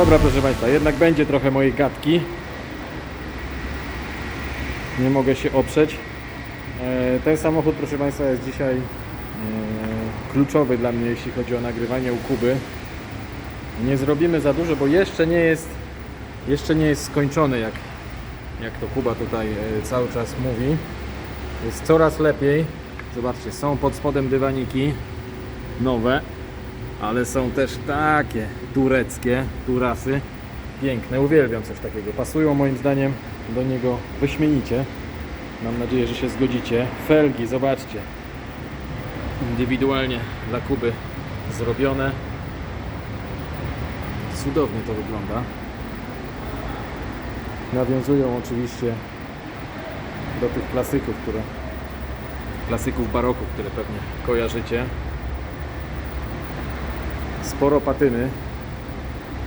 Dobra, proszę Państwa, jednak będzie trochę mojej gadki. Nie mogę się oprzeć. E, Ten samochód, proszę Państwa, jest dzisiaj e, kluczowy dla mnie, jeśli chodzi o nagrywanie u Kuby. Nie zrobimy za dużo, bo jeszcze nie jest, jeszcze nie jest skończony, jak, jak to Kuba tutaj e, cały czas mówi. Jest coraz lepiej. Zobaczcie, są pod spodem dywaniki nowe, ale są też takie tureckie, turasy. Piękne, uwielbiam coś takiego. Pasują moim zdaniem do niego wyśmienicie. Mam nadzieję, że się zgodzicie. Felgi, zobaczcie. Indywidualnie dla Kuby zrobione. Cudownie to wygląda. Nawiązują oczywiście do tych klasyków, które klasyków baroku, które pewnie kojarzycie. Sporo patyny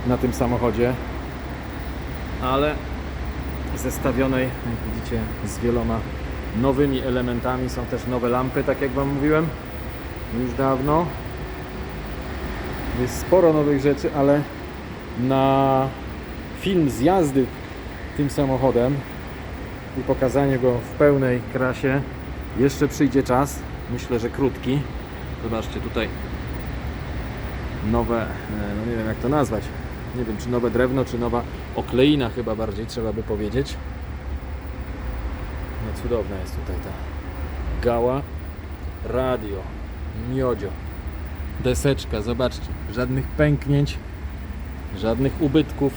na tym samochodzie, ale zestawionej, jak widzicie, z wieloma nowymi elementami. Są też nowe lampy, tak jak Wam mówiłem już dawno. Jest sporo nowych rzeczy, ale na film z jazdy tym samochodem i pokazanie go w pełnej krasie jeszcze przyjdzie czas. Myślę, że krótki. Zobaczcie tutaj nowe, e, no nie wiem jak to nazwać. Nie wiem, czy nowe drewno, czy nowa okleina chyba bardziej trzeba by powiedzieć. No cudowna jest tutaj ta gała, radio, miodzio, deseczka, zobaczcie, żadnych pęknięć, żadnych ubytków.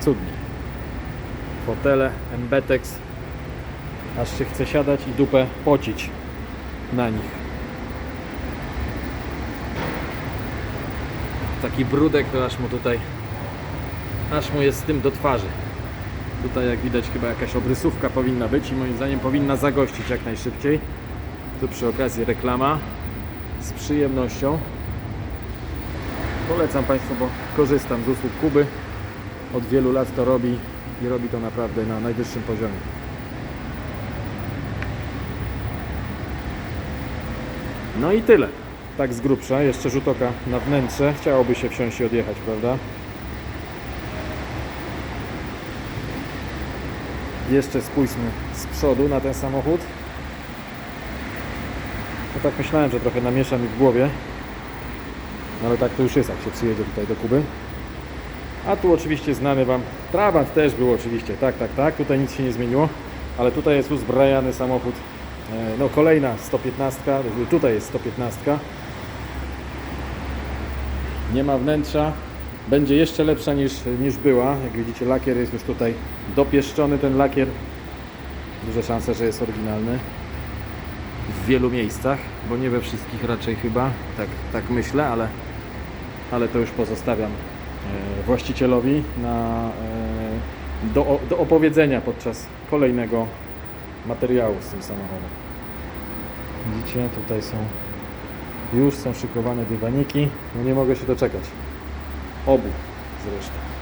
Cudnie. Fotele, embetex, aż się chce siadać i dupę pocić na nich. Taki brudek to aż mu tutaj, aż mu jest z tym do twarzy. Tutaj jak widać chyba jakaś obrysówka powinna być i moim zdaniem powinna zagościć jak najszybciej. Tu przy okazji reklama z przyjemnością. Polecam Państwu, bo korzystam z usług Kuby. Od wielu lat to robi i robi to naprawdę na najwyższym poziomie. No i tyle. Tak z grubsza. Jeszcze rzut oka na wnętrze. Chciałoby się wsiąść i odjechać, prawda? Jeszcze spójrzmy z przodu na ten samochód. No tak myślałem, że trochę namiesza mi w głowie. No ale tak to już jest, jak się przyjedzie tutaj do Kuby. A tu oczywiście znany Wam Trabant też był oczywiście, tak, tak, tak, tutaj nic się nie zmieniło, ale tutaj jest uzbrajany samochód, e, no kolejna 115, tutaj jest 115. Nie ma wnętrza, będzie jeszcze lepsza niż, niż była, jak widzicie lakier jest już tutaj dopieszczony, ten lakier, duże szanse, że jest oryginalny. W wielu miejscach, bo nie we wszystkich raczej chyba, tak, tak myślę, ale, ale to już pozostawiam e, właścicielowi na, e, do, do opowiedzenia podczas kolejnego materiału z tym samochodem. Widzicie, tutaj są już są szykowane dywaniki. No nie mogę się doczekać. Obu zresztą.